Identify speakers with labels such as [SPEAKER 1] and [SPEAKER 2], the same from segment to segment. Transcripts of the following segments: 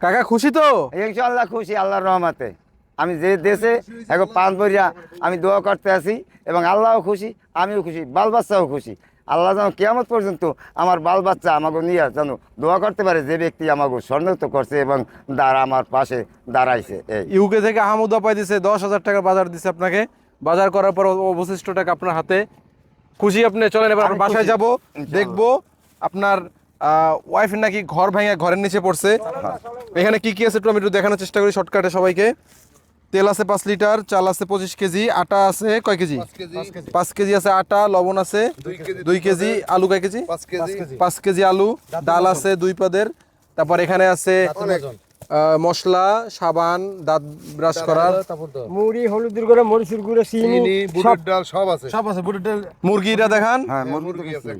[SPEAKER 1] কাকা খুশি তো?
[SPEAKER 2] ইনশাল্লাহ খুশি আল্লাহর রহমাতে। আমি যে দেশে এখন পাঁচ বইয়া আমি দোয়া করতে আছি এবং আল্লাহও খুশি আমিও খুশি বাল বাচ্চাও খুশি। আল্লাহ যেন কেমন পর্যন্ত আমার বাল বাচ্চা আমাকে নিয়ে যেন দোয়া করতে পারে যে ব্যক্তি আমাকে স্বর্ণত করছে এবং দাঁড়া আমার পাশে দাঁড়াইছে। এই।
[SPEAKER 1] ইউকে থেকে আহমদ পাই দিছে দশ হাজার টাকা বাজার দিছে আপনাকে। বাজার করার পর অবশিষ্ট টাকা আপনার হাতে। খুশি আপনি চলেন এবার বাসায়। যাব। দেখব আপনার ওয়াইফ নাকি ঘর ভেঙে ঘরের নিচে পড়ছে। এখানে কি কি আছে একটু আমি একটু দেখানোর চেষ্টা করি শর্টকাটে সবাইকে। তেল আছে পাঁচ লিটার চাল আছে পঁচিশ কেজি আটা আছে কয় কেজি? পাঁচ কেজি। আছে আটা লবণ আছে দুই কেজি আলু কয় কেজি?
[SPEAKER 3] পাঁচ কেজি।
[SPEAKER 1] আলু ডাল আছে দুই পদের। তারপর এখানে আছে মশলা সাবান দাঁত ব্রাশ করার।
[SPEAKER 4] মুড়ি হলুদের গুঁড়ো মরিচের গুঁড়ো চিনি
[SPEAKER 3] বুটের ডাল সব আছে।
[SPEAKER 4] সব আছে বুটের ডাল।
[SPEAKER 1] মুরগিটা দেখান।
[SPEAKER 2] হ্যাঁ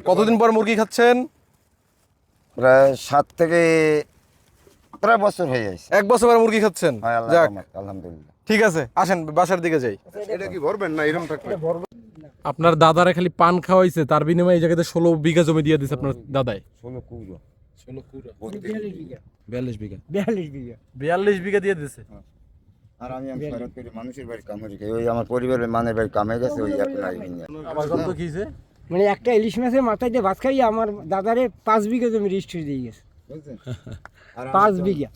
[SPEAKER 1] কতদিন পর মুরগি খাচ্ছেন?
[SPEAKER 2] প্রায় সাত থেকে প্রায় বছর হয়ে যাচ্ছে
[SPEAKER 1] এক বছর পর মুরগি খাচ্ছেন?
[SPEAKER 2] হ্যাঁ
[SPEAKER 1] যাক।
[SPEAKER 2] আলহামদুলিল্লাহ।
[SPEAKER 1] ঠিক আছে আসেন বাসার দিকে যাই।
[SPEAKER 3] এটা কি ভরবেন না এরকম থাকবে?
[SPEAKER 1] আপনার দাদারা খালি পান খাওয়াইছে তার বিনিময়ে এই জায়গাতে ষোলো বিঘা জমি দিয়ে দিছে আপনার দাদাই।
[SPEAKER 2] ষোলো কুড়ো।
[SPEAKER 1] বিয়াল্লিশ বিঘা।
[SPEAKER 4] বিয়াল্লিশ বিঘা।
[SPEAKER 1] বিয়াল্লিশ বিঘা দিয়ে দিছে?
[SPEAKER 2] আর আমি আমি ফেরত মানুষের বাড়ি কামড়ি ওই আমার পরিবারের মানের বাড়ি কামে গেছে ওই এখন
[SPEAKER 1] কত কিছে
[SPEAKER 4] মানে একটা ইলিশ মাছের মাথায় দিয়ে ভাত খাইয়ে আমার দাদারে পাঁচ বিঘা জমি রেজিস্ট্রি দিয়ে গেছে।
[SPEAKER 2] আর
[SPEAKER 4] পাঁচ বিঘা।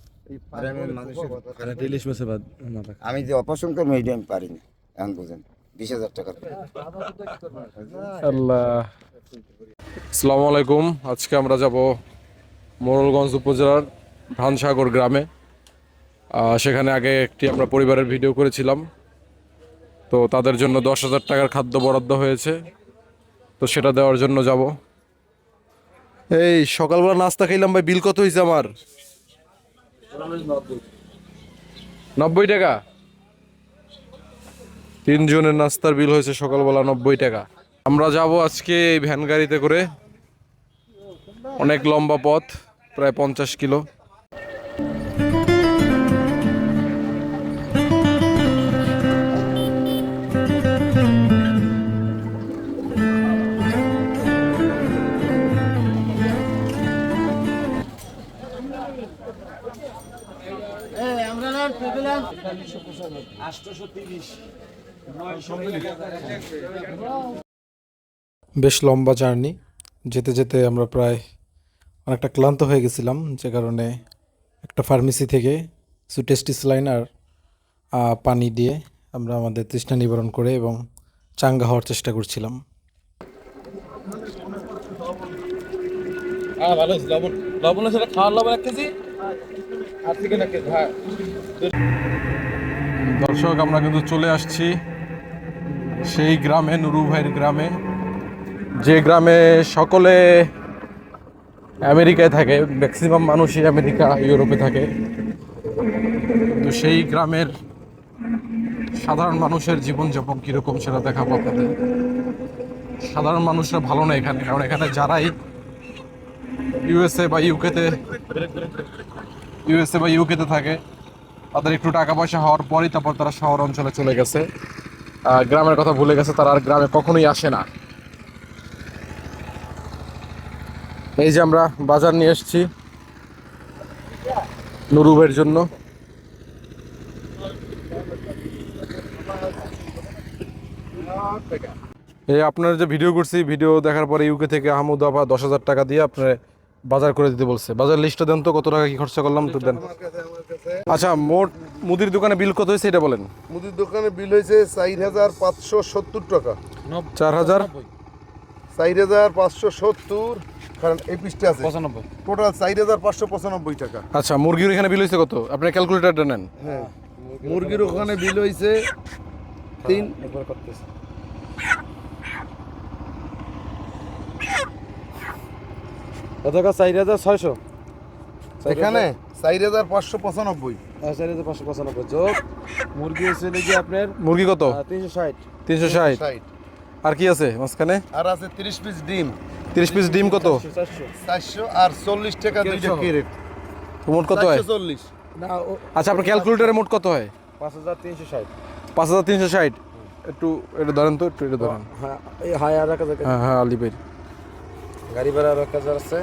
[SPEAKER 2] আমি যে অপারেশন করব এইটা আমি পারি না এখন বুঝেন বিশ হাজার টাকা
[SPEAKER 1] আল্লাহ। আসসালামু আলাইকুম। আজকে আমরা যাব মোরলগঞ্জ উপজেলার ধানসাগর গ্রামে। সেখানে আগে একটি আমরা পরিবারের ভিডিও করেছিলাম। তো তাদের জন্য দশ হাজার টাকার খাদ্য বরাদ্দ হয়েছে। তো সেটা দেওয়ার জন্য যাব। এই, সকালবেলা নাস্তা খাইলাম ভাই, বিল কত হয়েছে আমার? নব্বই টাকা। তিনজনের নাস্তার বিল হয়েছে সকালবেলা নব্বই টাকা। আমরা যাব আজকে এই ভ্যান গাড়িতে করে। অনেক লম্বা পথ, প্রায় পঞ্চাশ কিলো। বেশ লম্বা জার্নি। যেতে যেতে আমরা প্রায় অনেকটা ক্লান্ত হয়ে গেছিলাম যে কারণে একটা ফার্মেসি থেকে সুটেস্টিস লাইন আর পানি দিয়ে আমরা আমাদের তৃষ্ণা নিবারণ করে এবং চাঙ্গা হওয়ার চেষ্টা করছিলাম। দর্শক, আমরা কিন্তু চলে আসছি সেই গ্রামে, নুরু ভাইয়ের গ্রামে। যে গ্রামে সকলে আমেরিকায় থাকে ম্যাক্সিমাম মানুষই আমেরিকা, ইউরোপে থাকে। তো সেই গ্রামের সাধারণ মানুষের জীবনযাপন কীরকম সেটা দেখাবো আপনাদের। সাধারণ মানুষরা ভালো না এখানে, কারণ এখানে যারাই ইউএসএ বা ইউকেতে ইউএসএ বা ইউকেতে থাকে তাদের একটু টাকা পয়সা হওয়ার পরই তারপর তারা শহর অঞ্চলে চলে গেছে। গ্রামের কথা ভুলে গেছে, তারা আর গ্রামে কখনোই আসে না। এই যে আমরা বাজার নিয়ে এসেছি নুরুবের জন্য। এই আপনার যে ভিডিও করছি ভিডিও দেখার পরে ইউকে থেকে আহমদ আবা দশ হাজার টাকা দিয়ে আপনার বাজার করে দিতে বলছে। বাজার লিস্টটা দেন তো কত টাকা কি খরচা করলাম তো দেন। আচ্ছা মোট মুদির দোকানে বিল কত হয়েছে এটা বলেন।
[SPEAKER 3] মুদির দোকানে বিল হয়েছে চার হাজার পাঁচশো সত্তর টাকা।
[SPEAKER 1] চার হাজার?
[SPEAKER 3] চার হাজার পাঁচশো সত্তর কারণ এই পিসটা আছে। টোটাল চার হাজার পাঁচশো পঁচানব্বই টাকা।
[SPEAKER 1] আচ্ছা মুরগির এখানে বিল হয়েছে কত? আপনি ক্যালকুলেটারটা নেন।
[SPEAKER 3] হ্যাঁ। মুরগির ওখানে বিল হয়েছে তিন
[SPEAKER 5] চার হাজার ছয়শো।
[SPEAKER 3] এখানে চার হাজার পাঁচশো পঁচানব্বই।
[SPEAKER 5] চার হাজার পাঁচশো পঁচানব্বই। যোগ মুরগি হচ্ছে নাকি আপনার
[SPEAKER 1] মুরগি কত?
[SPEAKER 5] তিনশো ষাট।
[SPEAKER 1] তিনশো ষাট। আর কি আছে মাঝখানে?
[SPEAKER 3] আর আছে তিরিশ পিস ডিম।
[SPEAKER 1] তিরিশ পিস ডিম কত?
[SPEAKER 5] চারশো
[SPEAKER 3] চারশো। আর চল্লিশ টাকা দুইটা কেরেট।
[SPEAKER 1] তো মোট কত হয়?
[SPEAKER 3] চল্লিশ।
[SPEAKER 5] না ও
[SPEAKER 1] আচ্ছা আপনার ক্যালকুলেটারে মোট কত হয়?
[SPEAKER 5] পাঁচ হাজার তিনশো ষাট।
[SPEAKER 1] পাঁচ হাজার তিনশো ষাট। একটু এটা ধরেন তো একটু এটা ধরেন।
[SPEAKER 5] হ্যাঁ এই হাই আর এক হাজার
[SPEAKER 1] হ্যাঁ হ্যাঁ আলি ভাই
[SPEAKER 5] গাড়ি ভাড়া আর এক হাজার আছে।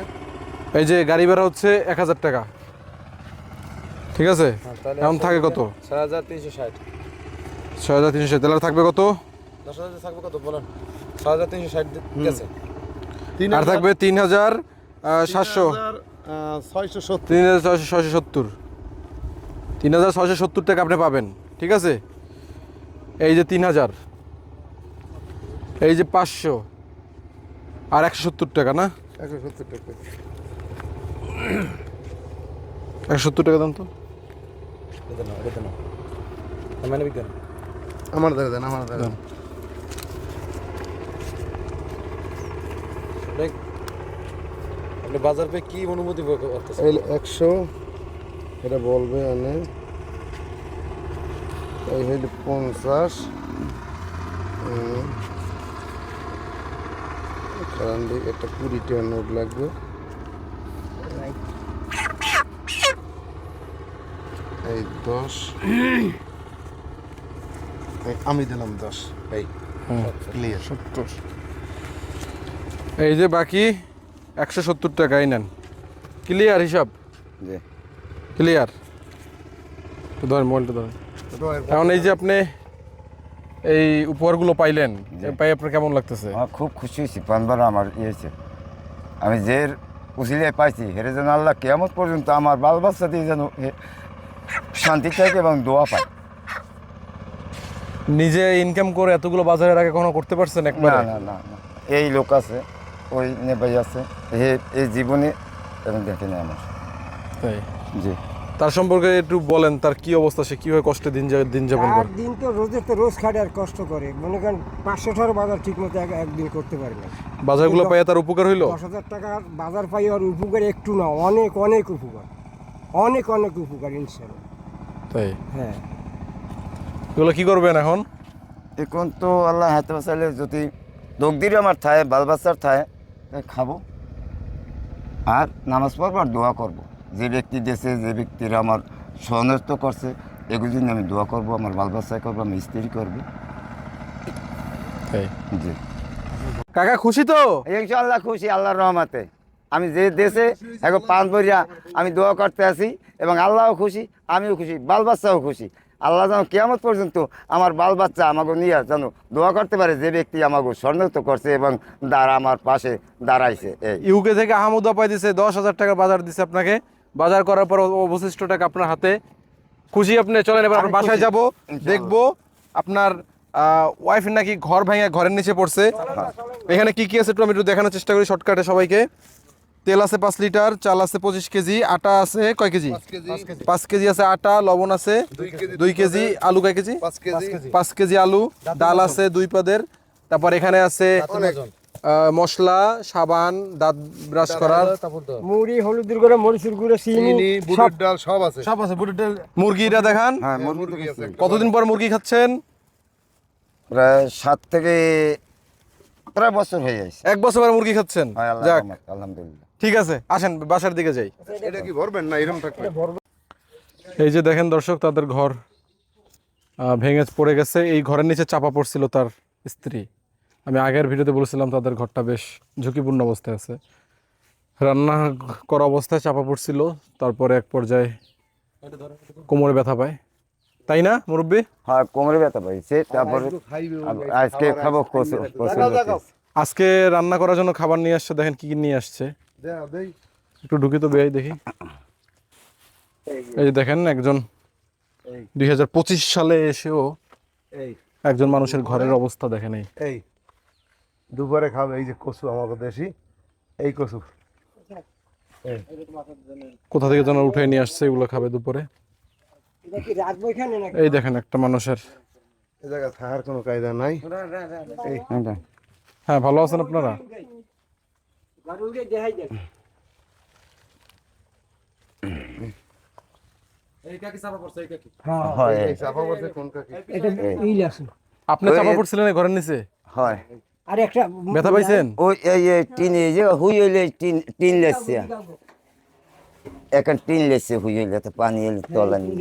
[SPEAKER 1] এই যে গাড়ি ভাড়া হচ্ছে এক হাজার টাকা। ঠিক আছে?
[SPEAKER 5] হ্যাঁ,
[SPEAKER 1] এখন থাকে কত?
[SPEAKER 5] ছয় হাজার তিনশো ষাট।
[SPEAKER 1] ছয় হাজার তিনশো তাহলে থাকবে কত?
[SPEAKER 5] দশ হাজার থাকবে কত? বলেন। ছয় হাজার তিনশো ষাট গেছে।
[SPEAKER 3] তিন
[SPEAKER 1] আর থাকবে তিন হাজার সাতশো।
[SPEAKER 3] ছয়শো সত্তর।
[SPEAKER 1] তিন হাজার ছয়শো ছয়শো সত্তর। তিন হাজার ছয়শো সত্তর টাকা আপনি পাবেন। ঠিক আছে? এই যে তিন হাজার। এই যে পাঁচশো। আর একশো সত্তর টাকা না?
[SPEAKER 3] একশো সত্তর টাকা।
[SPEAKER 1] একশো সত্তর টাকা দাম তো।
[SPEAKER 5] এটা না এটা না মানে বিজ্ঞান
[SPEAKER 3] আমার দ্বারা দেন আমার দ্বারা
[SPEAKER 5] বাজার পেয়ে কি অনুমতি
[SPEAKER 3] একশো এটা বলবে এনে। এই হইল পঞ্চাশ। উম, একটা কুড়ি টাকা নোট লাগবে। এই দশ। আমি দিলাম দশ। এই ক্লিয়ার
[SPEAKER 1] সত্তর। এই যে বাকি একশো সত্তর টাকাই নেন। ক্লিয়ার হিসাব? ক্লিয়ার ধরেন মোবাইলটা ধরেন। এখন এই যে আপনি এই উপহারগুলো পাইলেন পাই আপনার কেমন লাগতেছে?
[SPEAKER 2] খুব খুশি হয়েছি পাঁচবার আমার ইয়েছে আমি যে উসিলে পাইছি হেরে যেন আল্লাহ কেমন পর্যন্ত আমার বাল বাচ্চা দিয়ে যেন শান্তি চাইছে এবং দোয়া পায়।
[SPEAKER 1] নিজে ইনকাম করে এতগুলো বাজারের আগে কখনো করতে পারছেন
[SPEAKER 2] না
[SPEAKER 1] একবার?
[SPEAKER 2] না না না এই লোক আছে ওই নেপাই আছে এই জীবনে দেখেনি আমার।
[SPEAKER 1] তাই?
[SPEAKER 2] জি।
[SPEAKER 1] তার সম্পর্কে একটু বলেন তার কি অবস্থা সে কীভাবে কষ্টে দিন দিন যাপন
[SPEAKER 4] আর
[SPEAKER 1] করে?
[SPEAKER 4] দিন তো রোজের তো রোজ খাটে আর কষ্ট করে। মনে করেন পাঁচশো টাকার বাজার ঠিক মতো এক- একদিন করতে পারে না
[SPEAKER 1] বাজারগুলো পাইয়া তার উপকার হইল?
[SPEAKER 4] দশ হাজার টাকার বাজার পাই আর উপকার একটু না অনেক অনেক উপকার। অনেক অনেক উপকার ইনশাল্লাহ।
[SPEAKER 1] তাই?
[SPEAKER 4] হ্যাঁ।
[SPEAKER 1] এগুলো কি করবেন এখন?
[SPEAKER 2] এখন তো আল্লাহ হাতে বাঁচালে যদি দগদির আমার থায় বাল বাচ্চার থায় খাব। আর নামাজ পড়ব আর দোয়া করব। যে ব্যক্তি দেশে যে ব্যক্তিরা আমার সহনস্ত করছে এগুলি জন্য আমি দোয়া করব আমার বাল বাচ্চায় করব আমি স্ত্রী করব। জি।
[SPEAKER 1] কাকা খুশি তো?
[SPEAKER 2] ইনশাআল্লাহ খুশি আল্লাহর রহমাতে। আমি যে দেশে এখন পাঁচ বইয়া আমি দোয়া করতে আছি এবং আল্লাহও খুশি আমিও খুশি বাল বাচ্চাও খুশি। আল্লাহ যেন কেমন পর্যন্ত আমার বাল বাচ্চা আমাকে নিয়ে যেন দোয়া করতে পারে যে ব্যক্তি আমাকে স্বর্ণিত করছে এবং দাঁড়া আমার পাশে দাঁড়াইছে এই।
[SPEAKER 1] ইউকে থেকে আহমদা পাই দিছে দশ হাজার টাকার বাজার দিছে আপনাকে। বাজার করার পর অবশিষ্ট টাকা আপনার হাতে খুশি আপনি চলেন এবার
[SPEAKER 2] আমি
[SPEAKER 1] আপনার বাসায়। যাব। দেখব আপনার ওয়াইফ নাকি ঘর ভেঙে ঘরের নিচে পড়ছে। এখানে কি কি আছে একটু আমি একটু দেখানোর চেষ্টা করি শর্টকাটে সবাইকে। তেল আছে পাঁচ লিটার চাল আছে পঁচিশ কেজি আটা আছে কয় কেজি? পাঁচ কেজি। আছে আটা লবণ আছে দুই কেজি আলু কয় কেজি?
[SPEAKER 3] পাঁচ কেজি।
[SPEAKER 1] আলু ডাল আছে দুই পাদের তারপর এখানে আছে মশলা সাবান দাঁত ব্রাশ করার
[SPEAKER 4] মুড়ি হলুদের গুঁড়ো মরিচের গুঁড়ো চিনি
[SPEAKER 3] চিনি বুটের ডাল সব আছে।
[SPEAKER 5] সব আছে বুটের ডাল।
[SPEAKER 1] মুরগিটা দেখান।
[SPEAKER 2] হ্যাঁ মুরগি
[SPEAKER 3] আছে
[SPEAKER 1] কতদিন পর মুরগি খাচ্ছেন?
[SPEAKER 2] প্রায় সাত থেকে প্রায় বছর হয়ে যাচ্ছে
[SPEAKER 1] এক বছর পর মুরগি খাচ্ছেন? যাক।
[SPEAKER 2] আলহামদুলিল্লাহ
[SPEAKER 1] ঠিক আছে আসেন বাসার দিকে যাই।
[SPEAKER 3] এটা কি ভরবেন না এরকম থাকবে?
[SPEAKER 1] এই যে দেখেন দর্শক তাদের ঘর ভেঙে পড়ে গেছে। এই ঘরের নিচে চাপা পড়ছিল তার স্ত্রী। আমি আগের ভিডিওতে বলেছিলাম তাদের ঘরটা বেশ ঝুঁকিপূর্ণ অবস্থায় আছে। রান্না করা অবস্থায় চাপা পড়ছিল তারপরে এক পর্যায়ে কোমরে ব্যথা পায়। তাই না মুরব্বি?
[SPEAKER 2] হ্যাঁ কোমরে ব্যথা পাইছে তারপরে আজকে খাব।
[SPEAKER 1] আজকে রান্না করার জন্য খাবার নিয়ে আসছে দেখেন কি কি নিয়ে আসছে। একটু ঢুকি তো বেয়াই দেখি। এই যে। দেখেন একজন দুই হাজার পঁচিশ সালে এসেও একজন মানুষের ঘরের অবস্থা দেখেন এই।
[SPEAKER 3] এই। দুপুরে খাবে এই যে কচু আমাকে দেশি এই কচু।
[SPEAKER 1] কোথা থেকে যেন উঠে নিয়ে আসছে এগুলো খাবে দুপুরে। এই দেখেন একটা মানুষের।
[SPEAKER 3] এ থাকার কোনো কায়দা নাই।
[SPEAKER 1] হ্যাঁ ভালো আছেন আপনারা?
[SPEAKER 4] গাড়ুলকে দেখাই দেন।
[SPEAKER 5] এই কাকি চাপা পড়ছে এই কাকি।
[SPEAKER 4] হ্যাঁ।
[SPEAKER 1] আপনি চাপা পড়ছিলেন এই ঘরের নিচে?
[SPEAKER 2] হয়।
[SPEAKER 4] আর একটা
[SPEAKER 1] ব্যথা পাইছেন?
[SPEAKER 2] ওই এই টিন এই যে হুই হইলে টিন টিন লেসছে। এখন টিন লেসছে হুই হইলে তো পানি এলে তলা নিয়ে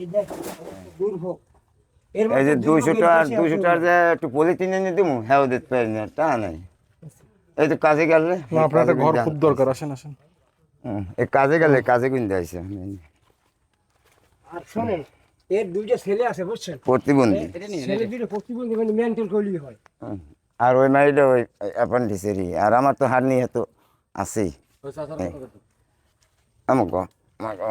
[SPEAKER 4] এই দেখ, দূর হোক। এর
[SPEAKER 2] এই যে
[SPEAKER 4] মধ্যে
[SPEAKER 2] দুইশো
[SPEAKER 4] দুর্ভোগের
[SPEAKER 2] দুইশো
[SPEAKER 4] আছে।
[SPEAKER 2] যে একটু পলিথিন এনে দিবো হ্যাঁ দিতে পারি না তা নাই। এই তো কাজে গেলে
[SPEAKER 1] আপনার ঘর খুব দরকার আসেন আসেন।
[SPEAKER 2] হুম, এই কাজে গেলে কাজে কিনতে আসে
[SPEAKER 4] আর শোনেন এর দুইটা ছেলে আছে বুঝছেন?
[SPEAKER 2] প্রতিবন্ধী।
[SPEAKER 4] ছেলে দুটো প্রতিবন্ধী মানে মেন্টাল করলেই হয়।
[SPEAKER 2] আর ওই মাইটা ওই অ্যাপেন্ডিসেরই। আর আমার তো হার নিয়ে তো আছেই। আমাকে আমাকে।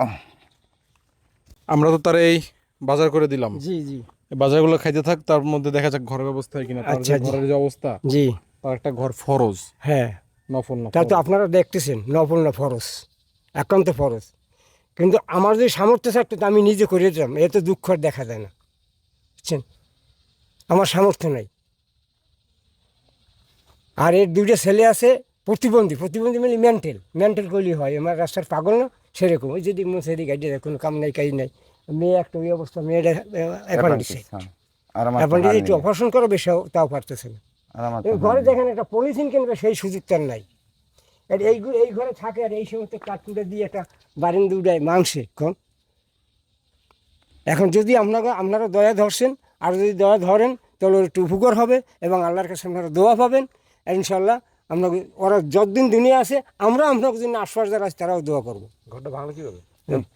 [SPEAKER 1] আমরা তো তার এই বাজার করে দিলাম।
[SPEAKER 4] জি জি।
[SPEAKER 1] বাজারগুলো খাইতে থাক তার মধ্যে দেখা যাক ঘরের অবস্থা হয় কিনা।
[SPEAKER 4] আচ্ছা,
[SPEAKER 1] ঘরের যে অবস্থা
[SPEAKER 4] জি।
[SPEAKER 1] তার একটা ঘর ফরজ।
[SPEAKER 4] হ্যাঁ।
[SPEAKER 1] নফল না
[SPEAKER 4] তা তো। আপনারা দেখতেছেন নফল না ফরজ? একান্ত ফরজ। কিন্তু আমার যদি সামর্থ্য থাকতো তো আমি নিজে করে দিতাম এ তো দুঃখ আর দেখা যায় না। বুঝছেন? আমার সামর্থ্য নাই। আর এর দুইটা ছেলে আছে প্রতিবন্ধী। প্রতিবন্ধী মানে মেন্টাল মেন্টাল করলেই হয়। আমার রাস্তার পাগল না? সেরকম। ওই যদি সেদিকে গাড়ি যায় কোনো কাম নাই কাজ নাই। মেয়ে একটা ওই অবস্থা। মেয়েটা
[SPEAKER 2] হার
[SPEAKER 4] একটু অপারেশন করো বেশি তাও পারতেছে না। ঘরে দেখেন একটা পলিথিন কিনবে সেই সুযোগটা নাই। আর এই ঘরে- এই ঘরে থাকে আর এই সমস্ত কাঠকুটে দিয়ে একটা বারিন্দা উঠায় মাংসে কম? এখন যদি আপনারা আপনারা দয়া ধরছেন আর যদি দয়া ধরেন তাহলে ওর একটু উপকার হবে এবং আল্লাহর কাছে আপনারা দোয়া পাবেন। আর ইনশাল্লাহ আপনাকে ওরা যতদিন দুনিয়া আছে আমরা আপনাকে জন্য আশ্বাস যারা আছে তারাও দোয়া করব।
[SPEAKER 5] ঘরটা ভাঙলো কীভাবে?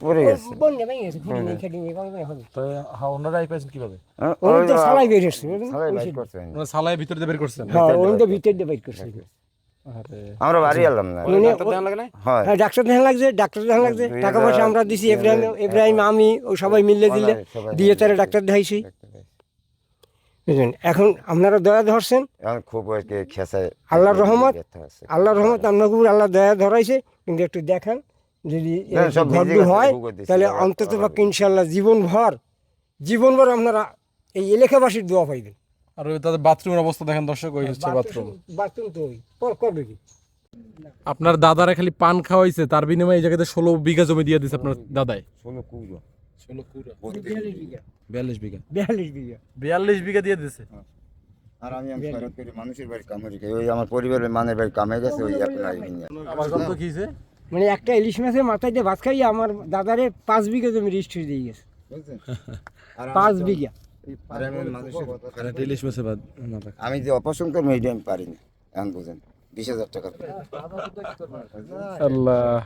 [SPEAKER 2] পড়ে গেছে।
[SPEAKER 4] গেছে, হবে।
[SPEAKER 5] তো হ্যাঁ ওনারাই পাইছেন কীভাবে?
[SPEAKER 2] হ্যাঁ,
[SPEAKER 4] তো সালাই বের
[SPEAKER 2] করছে।
[SPEAKER 1] সালাই ভিতর দিয়ে বের করছেন?
[SPEAKER 4] হ্যাঁ ওই তো ভিতর দিয়ে বাইর করছে।
[SPEAKER 2] আমরা বাড়ি এলাম না। হয়।
[SPEAKER 4] ডাক্তার দেখা লাগছে ডাক্তার দেখা লাগছে। টাকা পয়সা আমরা দিছি
[SPEAKER 2] দুই
[SPEAKER 4] ইব্রাহিম আমি ও সবাই মিললে দিলে দিয়ে তারা ডাক্তার দেখাইছি। বুঝলেন? এখন আপনারা দয়া ধরছেন?
[SPEAKER 2] খুব
[SPEAKER 4] আল্লাহর রহমত। আল্লাহর রহমত আপনাকে উপর আল্লাহ দয়া ধরাইছে। কিন্তু একটু দেখান যদি
[SPEAKER 2] হ্যাঁ, গেছে,
[SPEAKER 4] হয় তাহলে অন্তত পক্ষে ইনশাল্লাহ জীবনভর জীবনভর আপনারা এই এলাকাবাসীর দোয়া পাইবেন।
[SPEAKER 1] আর ওই তাদের বাথরুমের অবস্থা দেখেন দর্শক ওই হচ্ছে বাথরুম
[SPEAKER 4] বাথরুম তো ওই পর করবে কি?
[SPEAKER 1] আপনার দাদারা খালি পান খাওয়াইছে তার বিনিময়ে এই জায়গাতে ষোলো বিঘা জমি দিয়ে দিছে আপনার দাদাই।
[SPEAKER 2] ষোলো কুড়ো।
[SPEAKER 1] ষোলো কুড়া।
[SPEAKER 4] বিয়াল্লিশ বিঘা।
[SPEAKER 1] বিয়াল্লিশ বিঘা।
[SPEAKER 4] বিয়াল্লিশ বিঘা।
[SPEAKER 1] দিয়ে দিছে।
[SPEAKER 2] আর আমি আমি খরচ করি মানুষের বাড়ি কাম করি ওই আমার পরিবারের মানের বাড়ি কামে গেছে ওই এখন
[SPEAKER 1] আমার কত কিছে
[SPEAKER 4] মানে একটা ইলিশ মাছের মাথায় দিয়ে ভাত খাইয়ে আমার দাদারে পাঁচ বিঘা জমি রেজিস্ট্রি দিয়ে গেছে।
[SPEAKER 2] আর
[SPEAKER 4] পাঁচ বিঘা।
[SPEAKER 2] আমি
[SPEAKER 1] মাছে
[SPEAKER 2] আমি যে অপারেশন করব এটা আমি পারি না এখন বুঝেন বিশ হাজার টাকা।
[SPEAKER 1] আল্লাহ।